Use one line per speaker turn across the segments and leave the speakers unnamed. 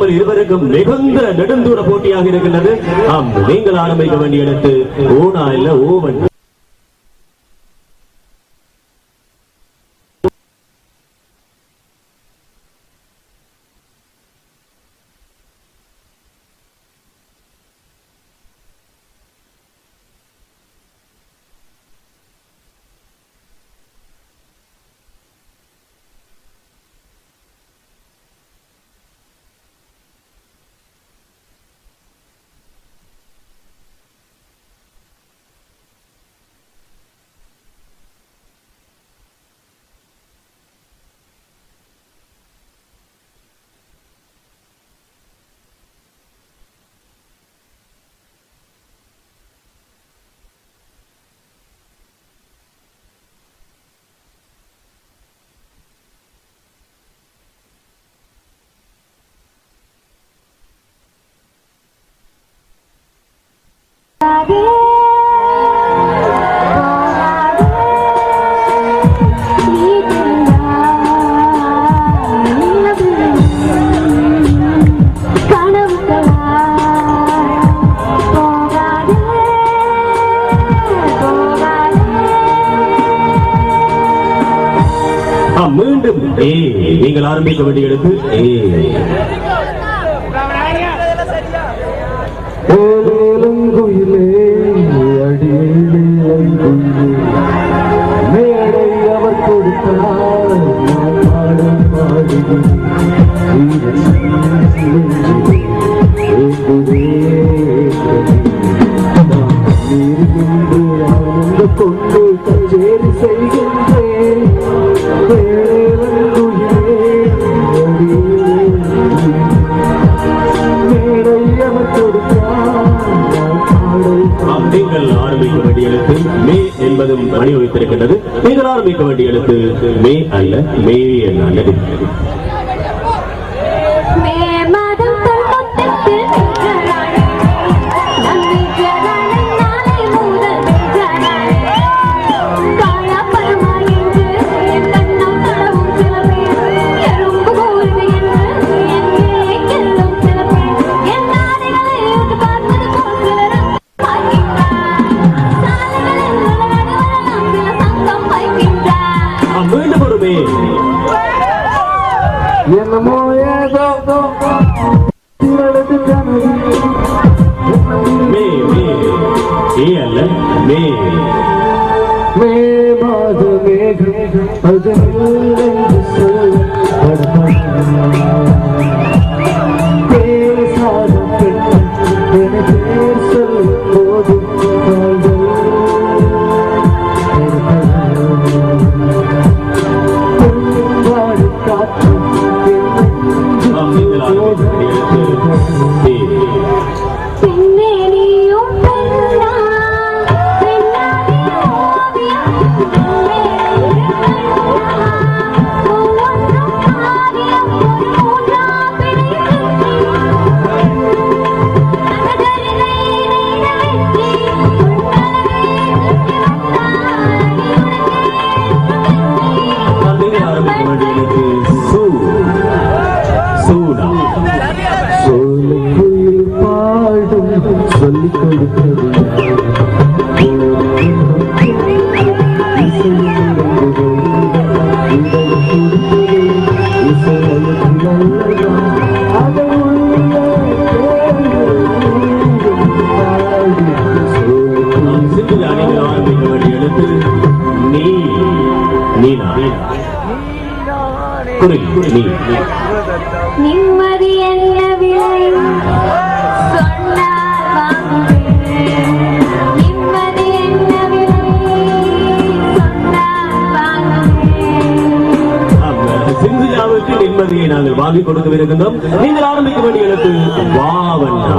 நம்ம இருவருக்கும் மிகுந்த நெடுந்தூர போட்டியாக இருக்கின்றது. ஆம் நீங்கள் ஆரம்பிக்க வேண்டிய இடத்து ஓனா இல்ல ஓவன். நீங்கள் ஆரம்பிக்க வேண்டிய
எடுத்து ஏலங்குயிலே அடியே அவர் கொடுத்தார்
மே என்பதும் அணி வைத்திருக்கின்றது இதனால் மீட்க வேண்டிய எழுத்து மே அல்ல
மேவி என்ன நேர் சொல்லும் போது
குறி நீ.
நிம்மதி என்ன
நிம்மதியை நாங்கள் வாங்கி கொடுக்கவிருக்கின்றோம். நீங்கள் ஆரம்பிக்க வேண்டிய எழுத்து வாவண்ணா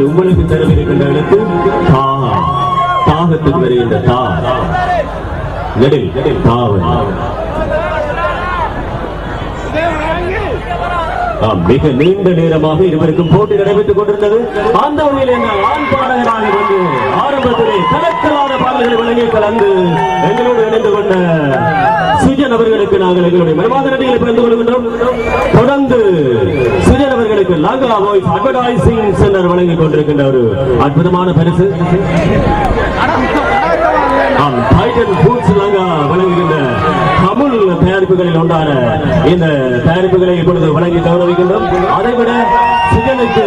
நாங்கள் உங்களுக்கு தரவிருக்கின்ற எழுத்து தா தாகத்துக்கு வருகின்ற தா நெடில் தாவல் மிக நீண்ட நேரமாக இருவருக்கும் போட்டி நடைபெற்றுக் கொண்டிருந்தது. அந்த வகையில் எங்கள் ஆண் பாடகராக கொண்டு ஆரம்பத்திலே கலக்கலான பாடல்களை வழங்கி கலந்து எங்களோடு இணைந்து கொண்ட சுஜன் அவர்களுக்கு நாங்கள் எங்களுடைய மனமாத நடிகளை பிறந்து கொள்கின்றோம். தொடர்ந்து அவர்களுக்கு லாங்கா வாய்ஸ் அட்வர்டைசிங் சென்டர் வழங்கிக் கொண்டிருக்கின்ற ஒரு அற்புதமான பரிசு. டைட்டன் ஃபுட்ஸ் லாங்கா வழங்குகின்ற தமிழ் தயாரிப்புகளில் உண்டான இந்த தயாரிப்புகளை இப்பொழுது வழங்கி கௌரவிக்கின்றோம். அதைவிட சிகனுக்கு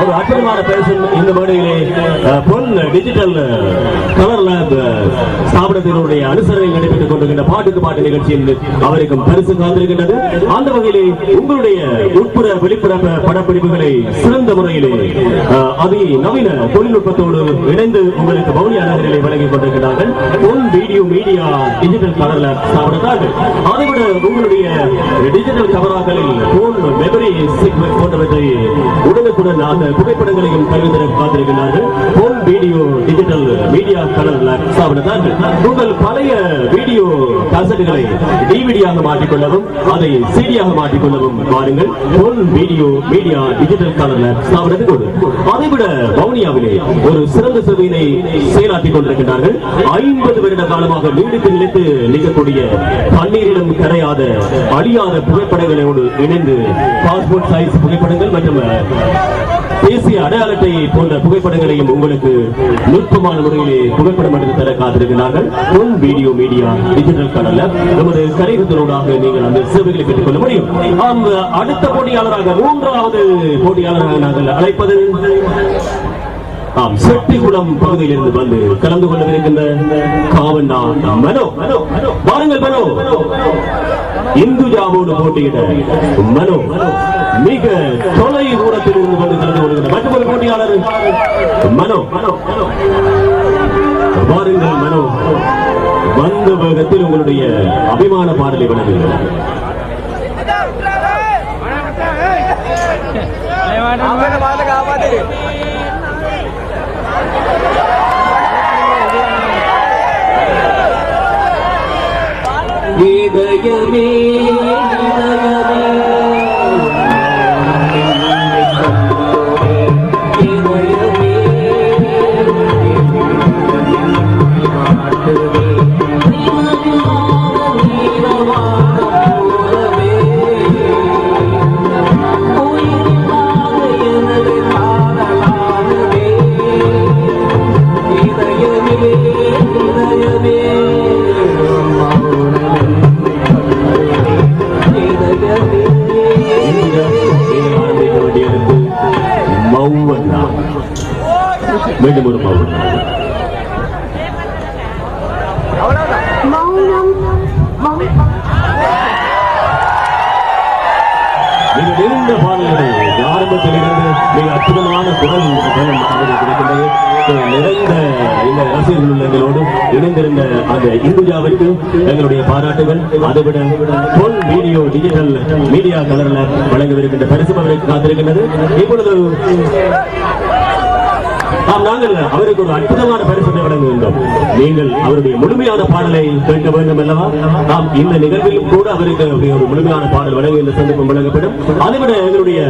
ஒரு அற்புதமான பேசும் இந்த மேடையிலே பொன் டிஜிட்டல் கலர் லேப் ஸ்தாபனத்தினுடைய அனுசரணை நடைபெற்றுக் கொண்டிருக்கின்ற பாட்டுக்கு பாட்டு நிகழ்ச்சியில் அவருக்கும் பரிசு காத்திருக்கின்றது. அந்த வகையிலே உங்களுடைய உட்புற வெளிப்புற படப்பிடிப்புகளை சிறந்த முறையிலே அதி நவீன தொழில்நுட்பத்தோடு இணைந்து உங்களுக்கு பவுனி அழகர்களை வழங்கிக் கொண்டிருக்கிறார்கள். Pon video media digital colour lab ஸ்தாபனத்தால் ஸ்தாபனத்தார்கள் அதைவிட உங்களுடைய டிஜிட்டல் கமராக்களில் போன் மெமரி சீக்வென்ஸ் போன்றவற்றை உடனுக்குடன் அந்த புகைப்படங்களையும் கல்வித்தர பார்த்திருக்கிறார்கள் Pon video digital media colour lab உங்கள் பழைய வீடியோ கசட்டுகளை டிவிடியாக மாற்றிக்கொள்ளவும் அதை சிடியாக மாற்றிக்கொள்ளவும் வாருங்கள் Pon video media digital colour lab ஸ்தாபனத்துக்கு அதைவிட வவுனியாவிலே ஒரு சிறந்த சேவையினை செயலாற்றிக் கொண்டிருக்கிறார்கள். ஐம்பது வருட காலமாக நீடித்து நிலைத்து நிற்கக்கூடிய தண்ணீரிலும் கரையாத அழியாத புகைப்படங்களோடு இணைந்து பாஸ்போர்ட் சைஸ் புகைப்படங்கள் மற்றும் தேசிய அடையாள போன்ற புகைப்படங்களையும் உங்களுக்கு நுட்பமான முறையிலே புகைப்படம் எடுத்து தர காத்திருக்கிறார்கள். பொன் வீடியோ மீடியா டிஜிட்டல் கடல்ல நமது கரைகுத்தலோடாக நீங்கள் அந்த சேவைகளை பெற்றுக் கொள்ள முடியும் அடுத்த போட்டியாளராக மூன்றாவது போட்டியாளராக நாங்கள் அழைப்பது ஆம் செட்டிகுளம் பகுதியிலிருந்து வந்து கலந்து கொள்ளவிருக்கின்ற காவண்ணா மனோ வாருங்கள் மனோ. இந்துஜாவோடு போட்டியிட மனோ. மிக தொலை தூரத்தில் இருந்து வந்து கலந்து கொள்கின்ற மற்றொரு போட்டியாளர் மனோ. வாருங்கள் மனோ. வந்த வேகத்தில் உங்களுடைய அபிமான பாடலை வழங்குங்கள் இதயமே ஆரம்பிக்க மீண்டும் ஒரு
மௌனம்
மிக நீண்ட பாடல்களை ஆரம்பத்தில் இருந்து மிக அற்புதமான குரல் கிடைக்கின்றது நிறைந்த இந்த ரசிகர்கள் உள்ளங்களோடு இணைந்திருந்த அந்த இந்துஜாவிற்கு எங்களுடைய பாராட்டுகள் அதைவிட பொன் வீடியோ டிஜிட்டல் மீடியா கலர்ல வழங்கவிருக்கின்ற பரிசு அவருக்கு காத்திருக்கின்றது இப்பொழுது நாம் நாங்கள் அவருக்கு ஒரு அற்புதமான பரிசு வழங்க வேண்டும். நீங்கள் அவருடைய முழுமையான பாடலை கேட்க வேண்டும் அல்லவா? நாம் இந்த நிகழ்விலும் கூட அவருக்கு ஒரு முழுமையான பாடல் வழங்க இந்த சந்தர்ப்பம் வழங்கப்படும். அதைவிட எங்களுடைய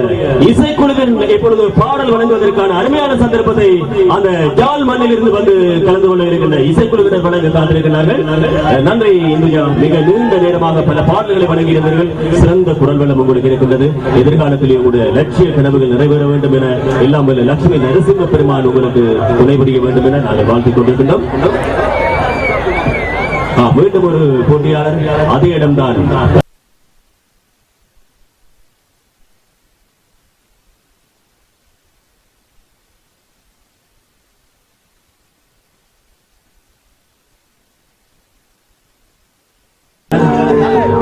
இசைக்குழுவின் இப்பொழுது பாடல் வழங்குவதற்கான அருமையான சந்தர்ப்பத்தை அந்த ஜால் மண்ணில் இருந்து வந்து கலந்து கொள்ள இருக்கின்ற இசைக்குழுவினர் வழங்க காத்திருக்கிறார்கள். நன்றி இந்துஜா மிக நீண்ட நேரமாக பல பாடல்களை வழங்கியிருந்தீர்கள். சிறந்த குரல் வளம் உங்களுக்கு இருக்கின்றது. எதிர்காலத்திலேயே கூட லட்சிய கனவுகள் நிறைவேற வேண்டும் என எல்லாம் லட்சுமி நரசிம்ம பெருமான் உங்களுக்கு எங்களுக்கு துணை புரிய வேண்டும் என நாங்கள் வாழ்த்துக் கொண்டிருக்கின்றோம். மீண்டும் ஒரு போட்டியாளர் அதே இடம்தான்.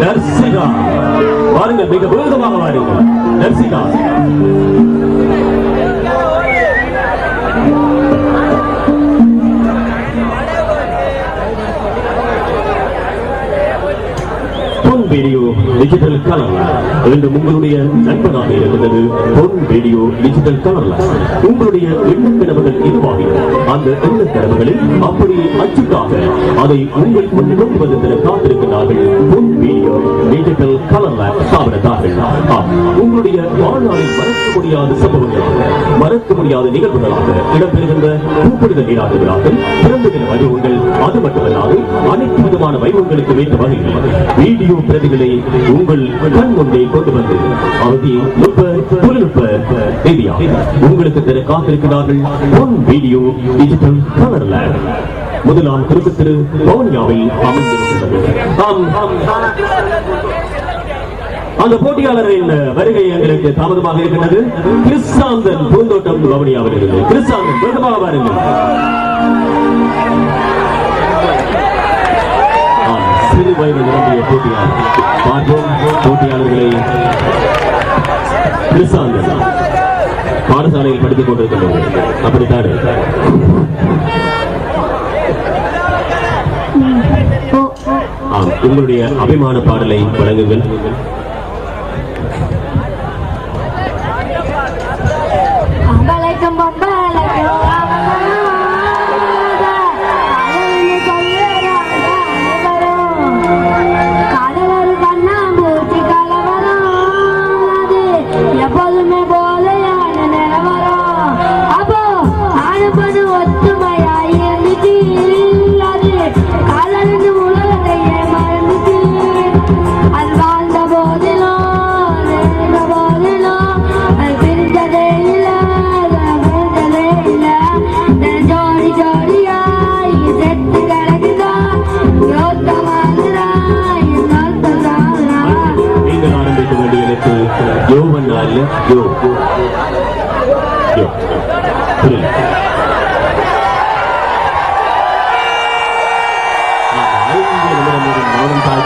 நர்சிகா வாருங்கள் மிக வேகமாக வாருங்கள். நர்சிகா டிஜிட்டல் கலர் என்று உங்களுடைய நண்பனாக இருந்தது பொருள் வீடியோ டிஜிட்டல் கலர்ல உங்களுடைய எண்ணக்கனவுகள் இதுவாக அந்த எண்ணக்கனவுகளில் அப்படி அச்சுக்காக அதை உங்கள் முன் நோக்குவதற்கு காத்திருக்கிறார்கள் பொன் வீடியோ டிஜிட்டல் கலர்ல ஸ்தாபனத்தார்கள் உங்களுடைய வாழ்நாளில் மறக்க முடியாத சம்பவங்களாக மறக்க முடியாத நிகழ்வுகளாக இடம்பெறுகின்ற கூப்பிடுதல் நீராடுகிறார்கள் பிறந்த தின வடிவங்கள் அது மட்டுமல்லாது அனைத்து விதமான வைபவங்களுக்கு ஏற்ற வகையில் வீடியோ பிரதிகளை உங்கள் கண் முன்னே கொண்டு வந்து அவதி நுட்ப தொழில்நுட்ப ரீதியாக உங்களுக்கு தர காத்திருக்கிறார்கள் பொன் வீடியோ டிஜிட்டல் கலர் லேப் முதலாம் திருக்கு திரு பவனியாவில் அமைந்திருக்கிறது அந்த போட்டியாளரின் வருகை எங்களுக்கு தாமதமாக இருக்கிறது கிறிஸ்தாந்தன் பூந்தோட்டம் பவனியாவில் இருந்து. கிறிஸ்தாந்தன் வேகமாக வாருங்கள் சிறு வயது நிரம்பிய போட்டியாளர் பார்ப்போம் போட்டியாளர்களை பாடசாலையில் படித்துக் கொண்டிருக்கின்றது. அப்படித்தானே? ஆம் உங்களுடைய அபிமான பாடலை வழங்குங்கள். யோவன் அல்ல யோ யோ புரியல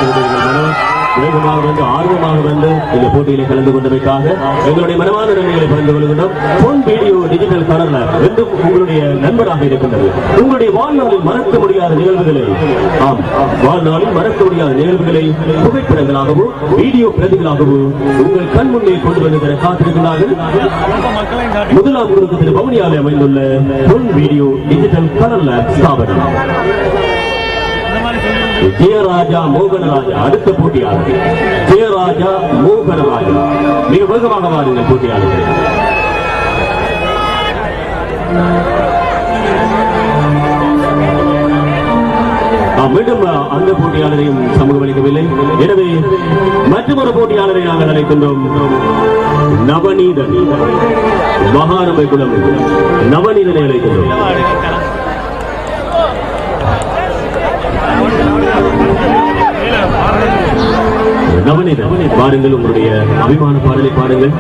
விடுவீர்கள் மனம் வேகமாக வந்து ஆர்வமாக வந்து இந்த போட்டியில கலந்து கொண்டமைக்காக எங்களுடைய மனமான நன்மைகளை பகிர்ந்து கொள்கின்றோம். போன் வீடியோ டிஜிட்டல் கலர்ல என்றும் உங்களுடைய நண்பராக இருக்கின்றது. உங்களுடைய வாழ்நாளில் மறக்க முடியாத நிகழ்வுகளை ஆம் வாழ்நாளில் மறக்க முடியாத நிகழ்வுகளை புகைப்படங்களாகவோ வீடியோ பிரதிகளாகவோ உங்கள் கண் முன்னே கொண்டு வருகிற காத்திருக்கிறார்கள் முதலாம் குருக்கு திரு அமைந்துள்ள பொன் வீடியோ டிஜிட்டல் கலர்ல லேப் ஸ்தாபனம். ஜெயராஜா மோகனராஜா அடுத்த போட்டியாளர் ஜெயராஜா மோகனராஜா. மிக வேகமாக வாருங்கள் போட்டியாளர்கள். மீண்டும் அந்த போட்டியாளரையும் சமூகம் அளிக்கவில்லை. எனவே மற்றொரு போட்டியாளரை நாங்கள் அழைக்கின்றோம். நவநீதன். மகாநபை குலம் நவநீதனை அழைக்கின்றோம். நவநீதன் பாருங்கள் உங்களுடைய அபிமான பாடலை பாடுங்கள்